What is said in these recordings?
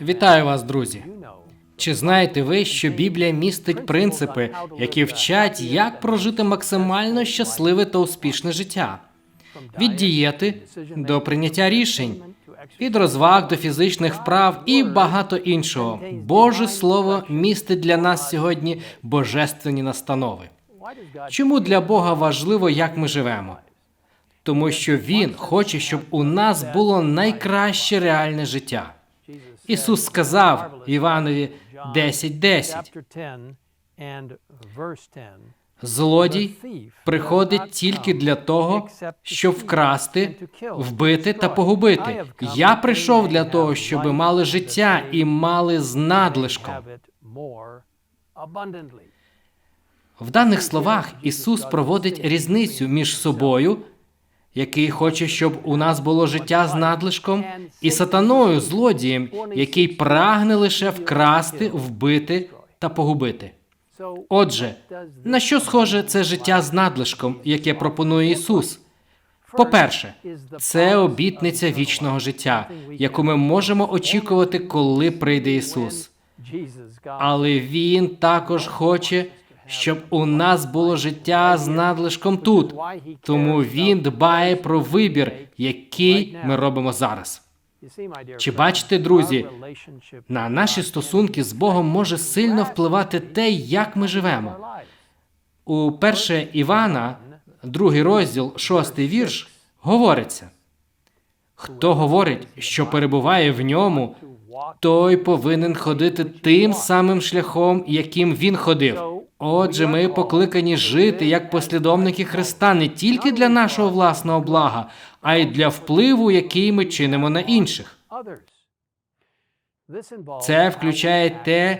Вітаю вас, друзі. Чи знаєте ви, що Біблія містить принципи, які вчать, як прожити максимально щасливе та успішне життя? Від дієти до прийняття рішень, від розваг до фізичних вправ і багато іншого. Боже Слово містить для нас сьогодні божественні настанови. Чому для Бога важливо, як ми живемо? Тому що Він хоче, щоб у нас було найкраще реальне життя. Ісус сказав Іванові 10.10, Злодій приходить тільки для того, щоб вкрасти, вбити та погубити. Я прийшов для того, щоб мали життя і мали з надлишком. В даних словах Ісус проводить різницю між собою, який хоче, щоб у нас було життя з надлишком, і сатаною, злодієм, який прагне лише вкрасти, вбити та погубити. Отже, на що схоже це життя з надлишком, яке пропонує Ісус? По-перше, це обітниця вічного життя, яку ми можемо очікувати, коли прийде Ісус. Але Він також хоче, щоб у нас було життя з надлишком тут. Тому Він дбає про вибір, який ми робимо зараз. Чи бачите, друзі, на наші стосунки з Богом може сильно впливати те, як ми живемо. У 1 Івана, другий розділ, шостий вірш, говориться: хто говорить, що перебуває в ньому, той повинен ходити тим самим шляхом, яким він ходив. Отже, ми покликані жити як послідовники Христа не тільки для нашого власного блага, а й для впливу, який ми чинимо на інших. Це включає те,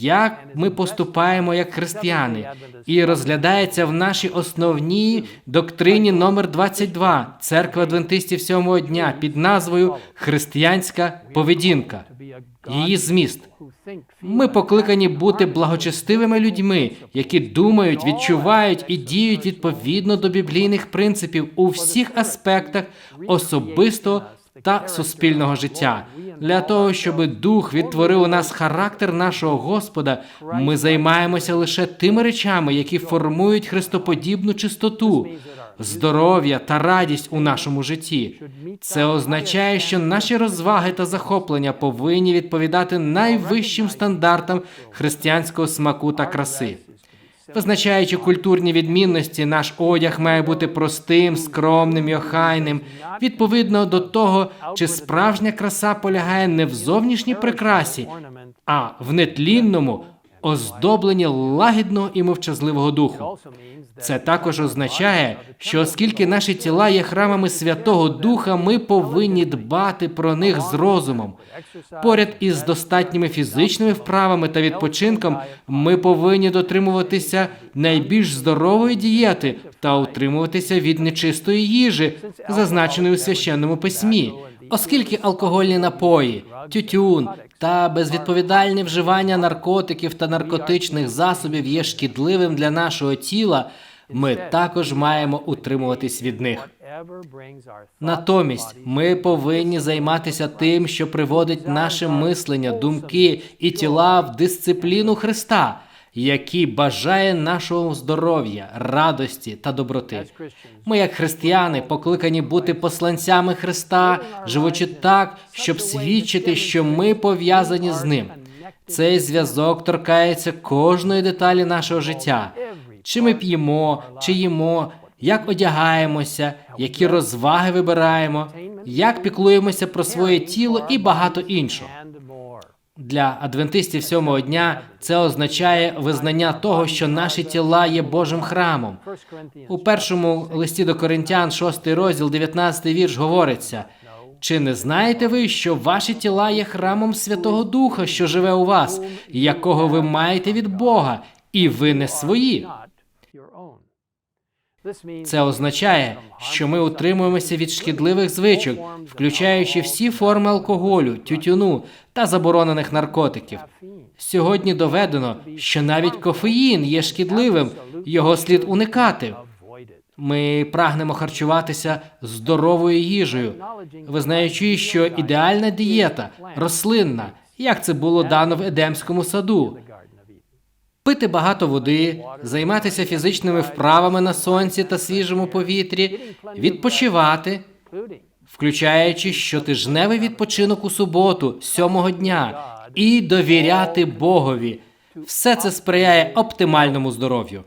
як ми поступаємо як християни, і розглядається в нашій основній доктрині номер 22 церкви адвентистів сьомого дня під назвою Християнська поведінка. Її зміст. Ми покликані бути благочестивими людьми, які думають, відчувають і діють відповідно до біблійних принципів у всіх аспектах особистого та суспільного життя. Для того, щоб дух відтворив у нас характер нашого Господа, ми займаємося лише тими речами, які формують христоподібну чистоту, здоров'я та радість у нашому житті. Це означає, що наші розваги та захоплення повинні відповідати найвищим стандартам християнського смаку та краси. Визначаючи культурні відмінності, наш одяг має бути простим, скромним і охайним, відповідно до того, чи справжня краса полягає не в зовнішній прикрасі, а в нетлінному, оздобленні лагідного і мовчазливого духу. Це також означає, що оскільки наші тіла є храмами Святого Духа, ми повинні дбати про них з розумом. Поряд із достатніми фізичними вправами та відпочинком, ми повинні дотримуватися найбільш здорової дієти та утримуватися від нечистої їжі, зазначеної у священному письмі. Оскільки алкогольні напої, тютюн та безвідповідальне вживання наркотиків та наркотичних засобів є шкідливим для нашого тіла, ми також маємо утримуватись від них. Натомість ми повинні займатися тим, що приводить наше мислення, думки і тіла в дисципліну Христа, який бажає нашого здоров'я, радості та доброти. Ми, як християни, покликані бути посланцями Христа, живучи так, щоб свідчити, що ми пов'язані з ним. Цей зв'язок торкається кожної деталі нашого життя. Чи ми п'ємо, чи їмо, як одягаємося, які розваги вибираємо, як піклуємося про своє тіло і багато іншого. Для адвентистів сьомого дня це означає визнання того, що наші тіла є Божим храмом. У першому листі до Коринтян, 6 розділ, 19 вірш, говориться: чи не знаєте ви, що ваші тіла є храмом Святого Духа, що живе у вас, якого ви маєте від Бога, і ви не свої? Це означає, що ми утримуємося від шкідливих звичок, включаючи всі форми алкоголю, тютюну та заборонених наркотиків. Сьогодні доведено, що навіть кофеїн є шкідливим, його слід уникати. Ми прагнемо харчуватися здоровою їжею, визнаючи, що ідеальна дієта рослинна як це було дано в Едемському саду. Пити багато води, займатися фізичними вправами на сонці та свіжому повітрі, відпочивати, включаючи щотижневий відпочинок у суботу, сьомого дня, і довіряти Богові. Все це сприяє оптимальному здоров'ю.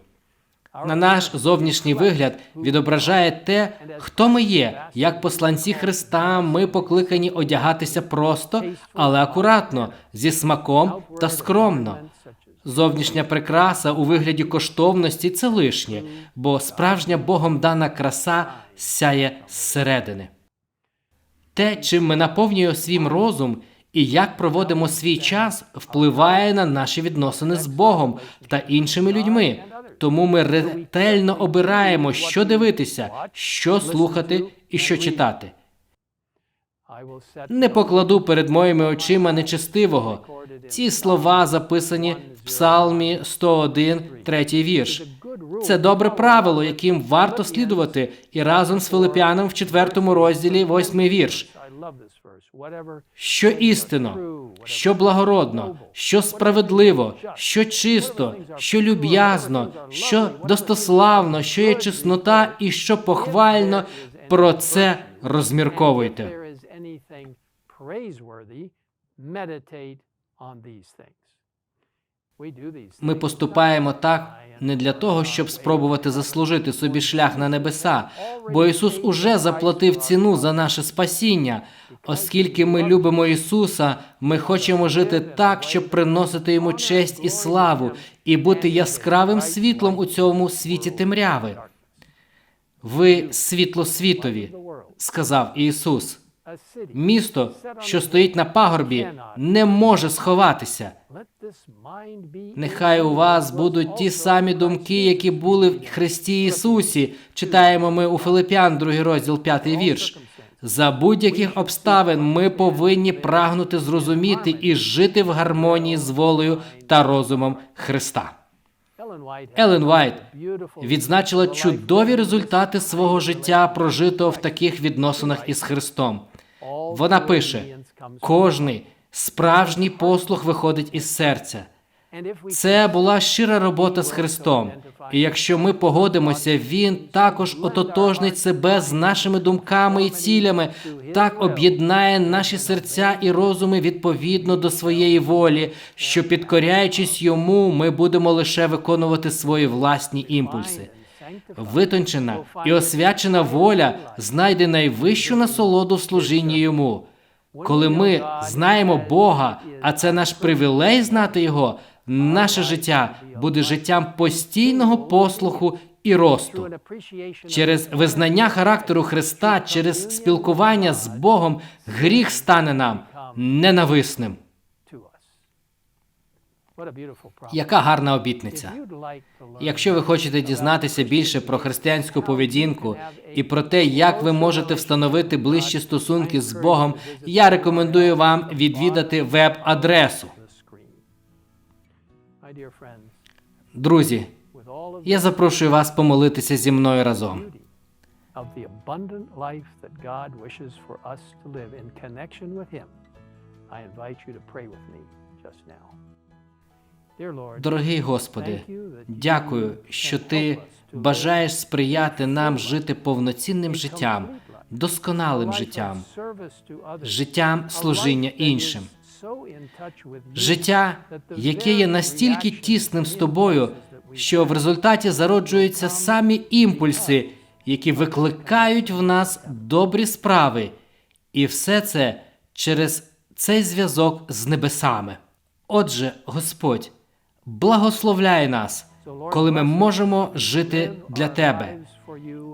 На наш зовнішній вигляд відображає те, хто ми є. Як посланці Христа, ми покликані одягатися просто, але акуратно, зі смаком та скромно. Зовнішня прикраса у вигляді коштовності це лишнє, бо справжня Богом дана краса сяє зсередини. Те, чим ми наповнюємо свій розум і як проводимо свій час, впливає на наші відносини з Богом та іншими людьми. Тому ми ретельно обираємо, що дивитися, що слухати і що читати. Не покладу перед моїми очима нечестивого. Ці слова записані в Псалмі 101, третій вірш. Це добре правило, яким варто слідувати, і разом з Филип'яном в четвертому розділі, восьмий вірш. Що істинно, що благородно, що справедливо, що чисто, що люб'язно, що достославно, що є чеснота і що похвально, про це розмірковуйте. Ми поступаємо так не для того, щоб спробувати заслужити собі шлях на небеса, бо Ісус уже заплатив ціну за наше спасіння. Оскільки ми любимо Ісуса, ми хочемо жити так, щоб приносити йому честь і славу, і бути яскравим світлом у цьому світі темряви. Ви світло світові, сказав Ісус. Місто, що стоїть на пагорбі, не може сховатися. Нехай у вас будуть ті самі думки, які були в Христі Ісусі. Читаємо ми у Филип'ян, другий розділ, п'ятий вірш. За будь-яких обставин ми повинні прагнути зрозуміти і жити в гармонії з волею та розумом Христа. Елен Вайт відзначила чудові результати свого життя, прожитого в таких відносинах із Христом. Вона пише: кожний справжній послух виходить із серця. Це була щира робота з Христом. І якщо ми погодимося, Він також ототожнить себе з нашими думками і цілями, так об'єднає наші серця і розуми відповідно до своєї волі, що підкоряючись йому, ми будемо лише виконувати свої власні імпульси. Витончена і освячена воля знайде найвищу насолоду в служінні йому. Коли ми знаємо Бога, а це наш привілей знати Його, наше життя буде життям постійного послуху і росту. Через визнання характеру Христа, через спілкування з Богом, гріх стане нам ненависним. Яка гарна обітниця. Якщо ви хочете дізнатися більше про християнську поведінку і про те, як ви можете встановити ближчі стосунки з Богом, я рекомендую вам відвідати веб-адресу. Друзі, я запрошую вас помолитися зі мною разом. I invite you to pray with me just now. Дорогий Господи, дякую, що ти бажаєш сприяти нам жити повноцінним життям, досконалим життям, життям служіння іншим. Життя, яке є настільки тісним з тобою, що в результаті зароджуються самі імпульси, які викликають в нас добрі справи, і все це через цей зв'язок з небесами. Отже, Господь, благословляй нас, коли ми можемо жити для тебе.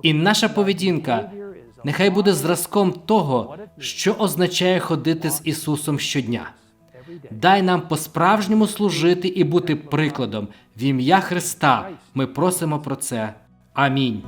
І наша поведінка нехай буде зразком того, що означає ходити з Ісусом щодня. Дай нам по-справжньому служити і бути прикладом в ім'я Христа. Ми просимо про це. Амінь.